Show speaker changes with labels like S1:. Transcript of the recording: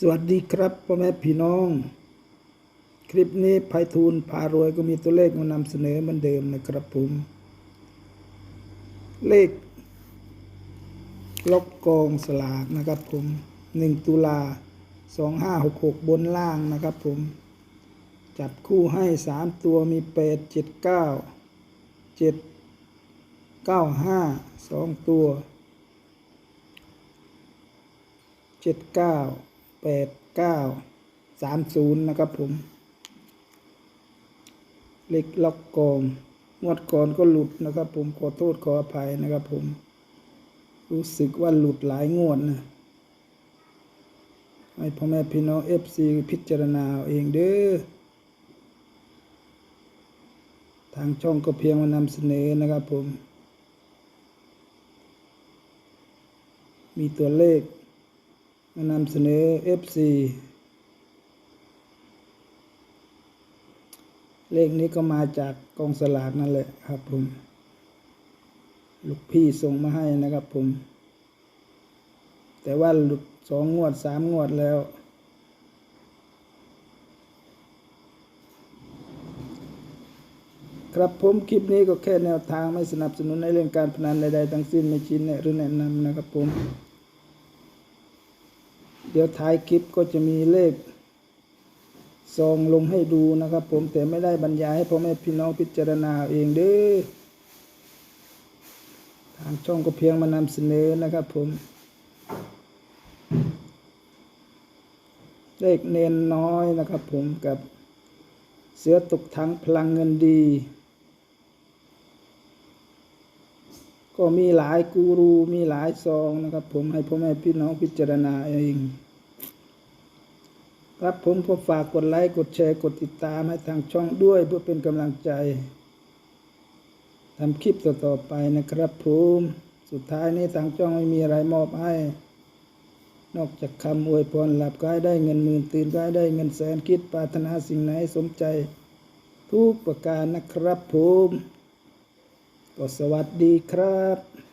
S1: สวัสดีครับพ่อแม่พี่น้อง คลิปนี้ไพฑูรย์พารวยก็มีตัวเลขมานำเสนอเหมือนเดิมนะครับผม เลขล็อกกองสลากนะครับผมหนึ่งตุลาสองห้าหกหกบนล่างนะครับผม จับคู่ให้สามตัวมีแปดเจ็ดเก้าเจ็ดเก้าห้าสองตัวเจ็ดเก้า แปดเก้าสามศูนย์นะครับผม เลขล็อกกองงวดก่อนก็หลุดนะครับผมขอโทษขออภัยนะครับผม รู้สึกว่าหลุดหลายงวดนะให้พ่อแม่พี่น้องเอฟซีพิจารณาเอาเองเด้อทางช่องก็เพียงมานำเสนอนะครับผม มีตัวเลข มานำเสนอ FC เลขนี้ก็มาจากกองสลากนั่นแหละครับผม ลูกพี่ส่งมาให้นะครับผม แต่ว่าหลุดสองงวดสามงวดแล้ว ครับผมคลิปนี้ก็แค่แนวทางไม่สนับสนุนในเรื่องการพนันใดๆทั้งสิ้นไม่ชี้แนะหรือแนะนำนะครับผม ดี๋ยวท้ายคลิปก็จะมีเลขซองลงให้ดูนะครับ ผมแต่ไม่ได้บรรยายให้พ่อแม่พี่น้องพิจารณาเองเด้อทางช่องก็เพียงมานำเสนอนะครับผม เลขเนนน้อยนะครับผมกับเสือตกถังพลังเงินดี ก็มีหลายกูรูมีหลายซองนะครับผมให้พ่อแม่พี่น้องพิจารณาเอง ครับผมก็ฝากกดไลค์กดแชร์กดติดตามให้ทางช่องด้วยเพื่อเป็นกำลังใจทำคลิปต่อๆไปนะครับผมสุดท้ายนี้ทางช่องไม่มีอะไรมอบให้ นอกจากคำอวยพรหลับก็ให้ได้เงินหมื่นตื่นก็ให้ได้เงินแสนคิดปรารถนาสิ่งไหนสมใจ ทุกประการนะครับผมก็สวัสดีครับ